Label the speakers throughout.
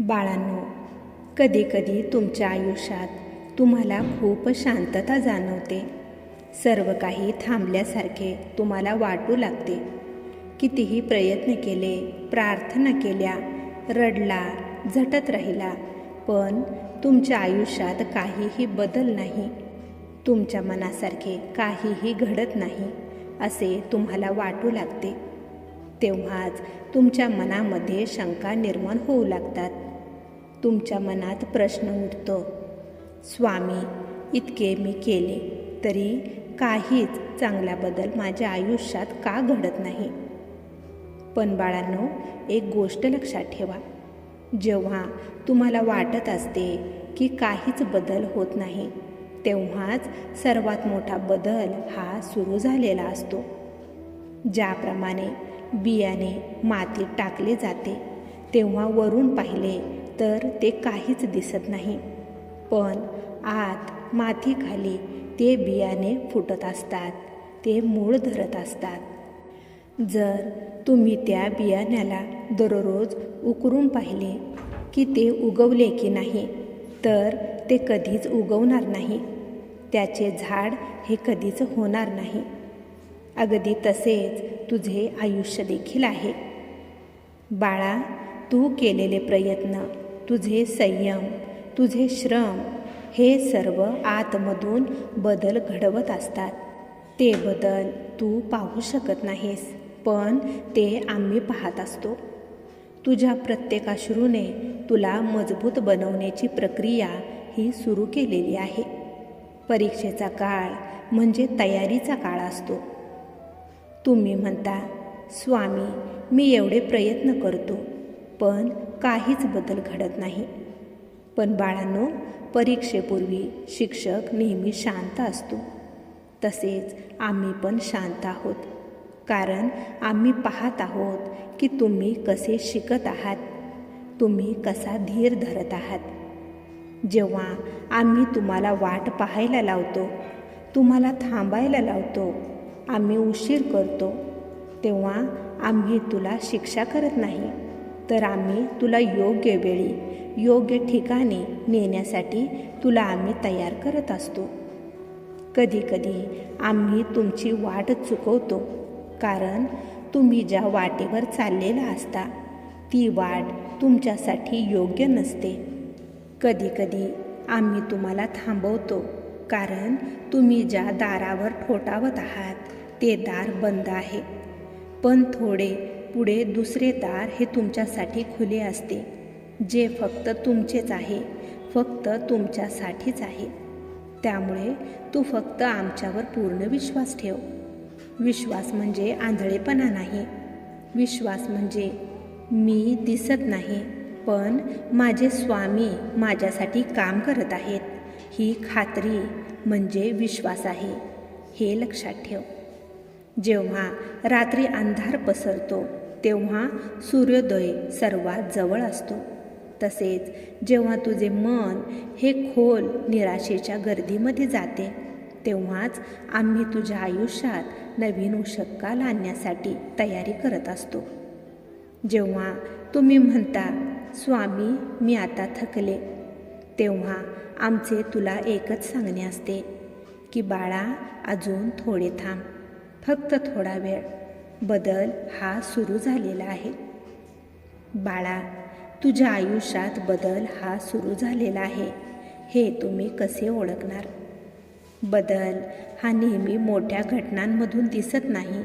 Speaker 1: बाळांनो कधीकधी तुमच्या आयुष्यात तुम्हाला खूप शांतता जाणवते. सर्व काही थांबल्यासारखे तुम्हाला वाटू लागते. कितीही प्रयत्न केले प्रार्थना केल्या रडला झटत राहिला पण तुमच्या आयुष्यात काहीही बदल नाही. तुमच्या मनासारखे काहीही घडत नाही असे तुम्हाला वाटू लागते. तेव्हाच तुमच्या मनामध्ये शंका निर्माण होऊ लागतात. तुमच्या मनात प्रश्न उठतो. स्वामी इतके मी केले तरी काहीच चांगला बदल माझ्या आयुष्यात का घडत नाही? पण बाळांनो एक गोष्ट लक्षात ठेवा. जेव्हा तुम्हाला वाटत असते की काहीच बदल होत नाही तेव्हाच सर्वात मोठा बदल हा सुरू झालेला असतो. ज्याप्रमाणे बियाणे मातीत टाकले जाते तेव्हा वरून पाहिले तर ते काहीच दिसत नाही. पण आत मातीखाली ते बियाणे फुटत असतात. ते मूळ धरत असतात. जर तुम्ही त्या बियाण्याला दररोज उकरून पाहिले की ते उगवले की नाही तर ते कधीच उगवणार नाही. त्याचे झाड हे कधीच होणार नाही. अगदी तसेच तुझे आयुष्य देखील आहे. बाळा तू केलेले प्रयत्न तुझे संयम तुझे श्रम हे सर्व आतमधून बदल घडवत असतात. ते बदल तू पाहू शकत नाहीस पण ते आम्ही पाहत असतो. तुझ्या प्रत्येक अश्रूने तुला मजबूत बनवण्याची प्रक्रिया ही सुरू केलेली आहे. परीक्षेचा काळ म्हणजे तयारीचा काळ असतो. तुम्ही म्हणता स्वामी मी एवढे प्रयत्न करतो. पण काहीच बदल घडत नाही. पण बाळांनो परीक्षेपूर्वी शिक्षक नेहमी शांत असतो. तसेच आम्ही पण शांत आहोत. कारण आम्ही पाहत आहोत की तुम्ही कसे शिकत आहात. तुम्ही कसा धीर धरत आहात. जेव्हा आम्ही तुम्हाला वाट पाहायला लावतो तुम्हाला थांबायला लावतो आम्ही उशीर करतो तेव्हा आम्ही तुला शिक्षा करत नाही. तर आम्ही तुला योग्य वेळी योग्य ठिकाणी नेण्यासाठी तुला आम्ही तयार करत असतो. कधीकधी आम्ही तुमची वाट चुकवतो कारण तुम्ही ज्या वाटेवर चाललेला असता ती वाट तुमच्यासाठी योग्य नसते. कधीकधी आम्ही तुम्हाला थांबवतो कारण तुम्ही ज्या दारावर ठोठावत आहात ते दार बंद आहे. पण थोडे पुढे दुसरे दार हे तुमच्यासाठी खुले असते. जे फक्त तुमचेच आहे फक्त तुमच्यासाठीच आहे. त्यामुळे तू फक्त आमच्यावर पूर्ण विश्वास ठेव. विश्वास म्हणजे आंधळेपणा नाही. विश्वास म्हणजे मी दिसत नाही पण माझे स्वामी माझ्यासाठी काम करत आहेत. ही खात्री म्हणजे विश्वास आहे. हे लक्षात ठेव. जेव्हा रात्री अंधार पसरतो तेव्हा सूर्योदय सर्वात जवळ असतो. तसेच जेव्हा तुझे मन हे खोल निराशेच्या गर्दीमध्ये जाते तेव्हाच आम्ही तुझ्या आयुष्यात नवीन उशक्काल आणण्यासाठी तयारी करत असतो. जेव्हा तुम्ही म्हणता स्वामी मी आता थकले तेव्हा आमचे तुला एकच सांगणे असते की बाळा अजून थोडे थांब. फक्त थोडा वेळ. बदल हा सुरू झालेला आहे. बाळा तुझ्या आयुष्यात बदल हा सुरू झालेला आहे. हे तुम्ही कसे ओळखणार? बदल हा नेहमी मोठ्या घटनांमधून दिसत नाही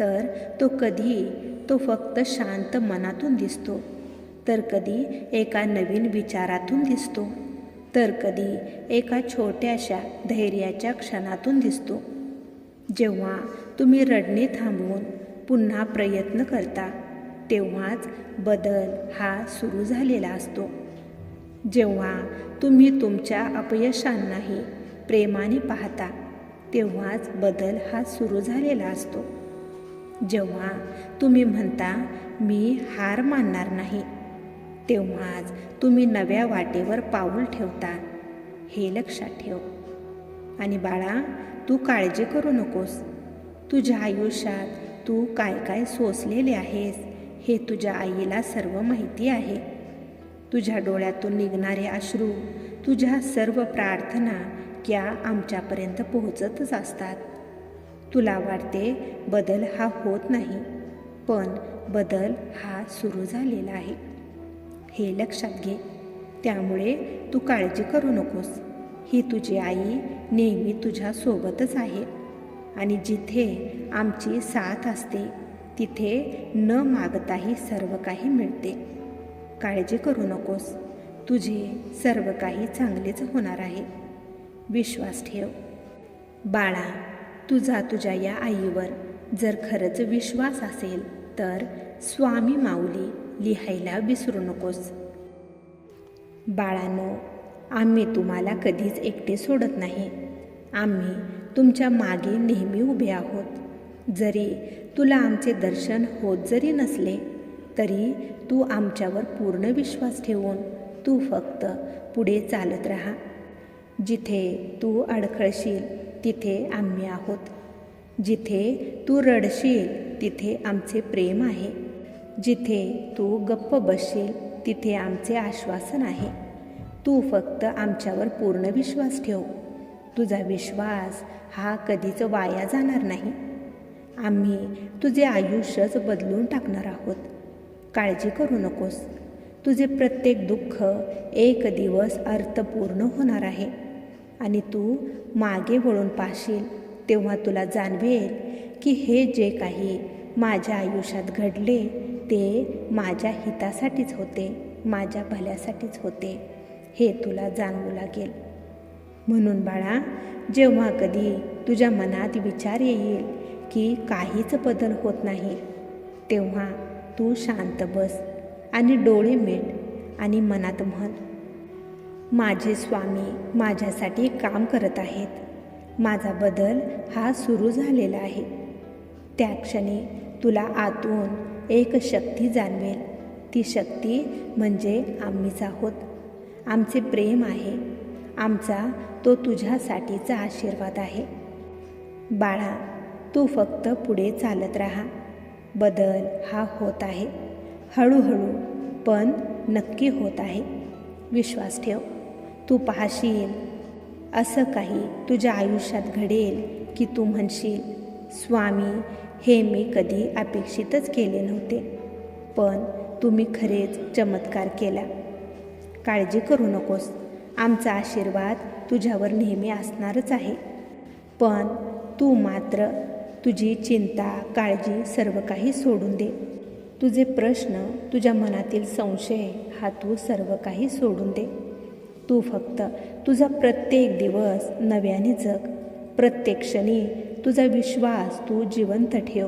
Speaker 1: तर तो कधी तो फक्त शांत मनातून दिसतो. तर कधी एका नवीन विचारातून दिसतो. तर कधी एका छोट्याशा धैर्याच्या क्षणातून दिसतो. जेव्हा तुम्ही रडणे थांबवून पुन्हा प्रयत्न करता तेव्हाच बदल हा सुरू झालेला असतो. जेव्हा तुम्ही तुमच्या अपयशांनाही प्रेमाने पाहता तेव्हाच बदल हा सुरू झालेला असतो. जेव्हा तुम्ही म्हणता मी हार मानणार नाही तेव्हाच तुम्ही नव्या वाटेवर पाऊल ठेवता. हे लक्षात ठेव. आणि बाळा तू काळजी करू नकोस. तुझ्या आयुष्यात तू काय काय सोसलेले आहेस हे तुझ्या आईला सर्व माहिती आहे. तुझ्या डोळ्यातून निघणारे अश्रू तुझ्या सर्व प्रार्थना क्या आमच्यापर्यंत पोहोचतच असतात. तुला वाटते बदल हा होत नाही पण बदल हा सुरू झालेला आहे. हे लक्षात घे त्यामुळे तू काळजी करू नकोस. ही तुझी आई नेहमी तुझ्यासोबतच आहे. आणि जिथे आमची साथ असते तिथे न मागताही सर्व काही मिळते. काळजी करू नकोस. तुझे सर्व काही चांगलेच होणार आहे. विश्वास ठेव. बाळा तुझा तुझ्या या आईवर जर खरंच विश्वास असेल तर स्वामी माऊली लिहायला विसरू नकोस. बाळांनो आम्ही तुम्हाला कधीच एकटे सोडत नाही. आम्ही तुमच्या मागे नेहमी उभे आहोत. जरी तुला आमचे दर्शन होत जरी नसले तरी तू आमच्यावर पूर्ण विश्वास ठेवून तू फक्त पुढे चालत राहा. जिथे तू अडखळशील तिथे आम्ही आहोत. जिथे तू रडशील तिथे आमचे प्रेम आहे. जिथे तू गप्प बसशील तिथे आमचे आश्वासन आहे. तू फक्त आमच्यावर पूर्ण विश्वास ठेव. तुझा विश्वास हा कधीच वाया जाणार नाही. आम्ही तुझे आयुष्यच बदलून टाकणार आहोत. काळजी करू नकोस. तुझे प्रत्येक दुःख एक दिवस अर्थपूर्ण होणार आहे. आणि तू मागे वळून पाहशील तेव्हा तुला जाणवेल की हे जे काही माझ्या आयुष्यात घडले ते माझ्या हितासाठीच होते माझ्या भल्यासाठीच होते हे तुला जाणवू लागेल. म्हणून बाळा जेव्हा कधी तुझ्या मनात विचार येईल की काहीच बदल होत नाही तेव्हा तू शांत बस आणि डोळे मिट आणि मनात म्हण माझे स्वामी माझ्यासाठी काम करत आहेत. माझा बदल हा सुरू झालेला आहे. त्या क्षणी तुला आतून एक शक्ती जाणवेल. ती शक्ती म्हणजे आम्हीच आहोत. आमचे प्रेम आहे. आमचा तो तुझ्यासाठीचा आशीर्वाद आहे. बाळा तू फक्त पुढे चालत राहा. बदल हा होत आहे. हळूहळू पण नक्की होत आहे. विश्वास ठेव. तू पाहशील असं काही तुझ्या आयुष्यात घडेल की तू म्हणशील स्वामी हे मी कधी अपेक्षितच केले नव्हते पण तुम्ही खरेच चमत्कार केला. काळजी करू नकोस. आमचा आशीर्वाद तुझ्यावर नेहमी असणारच आहे. पण तू मात्र तुझी चिंता काळजी सर्व काही सोडून दे. तुझे प्रश्न तुझ्या मनातील संशय हा तू सर्व काही सोडून दे. तू फक्त तुझा प्रत्येक दिवस नव्याने जग. प्रत्येक क्षणी तुझा विश्वास तू जिवंत ठेव.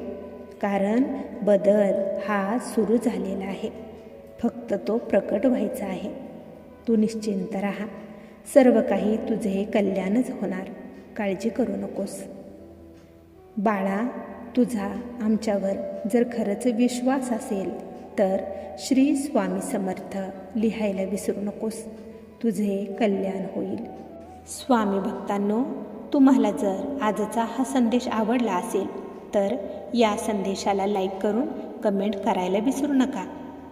Speaker 1: कारण बदल हा सुरू झालेला आहे. फक्त तो प्रकट व्हायचा आहे. तू निश्चिंत राहा. सर्व काही तुझे कल्याणच होणार. काळजी करू नकोस. बाळा तुझा आमच्यावर जर खरंच विश्वास असेल तर श्री स्वामी समर्थ लिहायला विसरू नकोस. तुझे कल्याण होईल. स्वामी भक्तांनो तुम्हाला जर आजचा हा संदेश आवडला असेल तर या संदेशाला लाईक करून कमेंट करायला विसरू नका.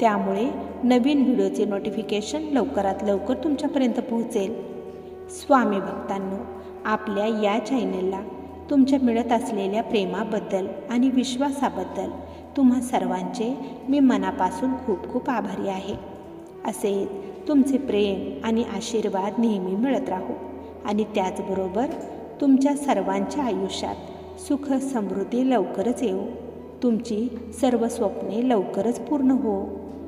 Speaker 1: त्यामुळे नवीन व्हिडिओचे नोटिफिकेशन लवकरात लवकर तुमच्यापर्यंत पोहोचेल. स्वामी भक्तांनो आपल्या या चॅनलला तुमच्या मिळत असलेल्या प्रेमाबद्दल आणि विश्वासाबद्दल तुम्हा सर्वांचे मी मनापासून खूप खूप आभारी आहे. असे तुमचे प्रेम आणि आशीर्वाद नेहमी मिळत राहू आणि त्याचबरोबर तुमच्या सर्वांच्या आयुष्यात सुख समृद्धी लवकरच येऊ तुमची सर्व स्वप्ने लवकरच पूर्ण हो.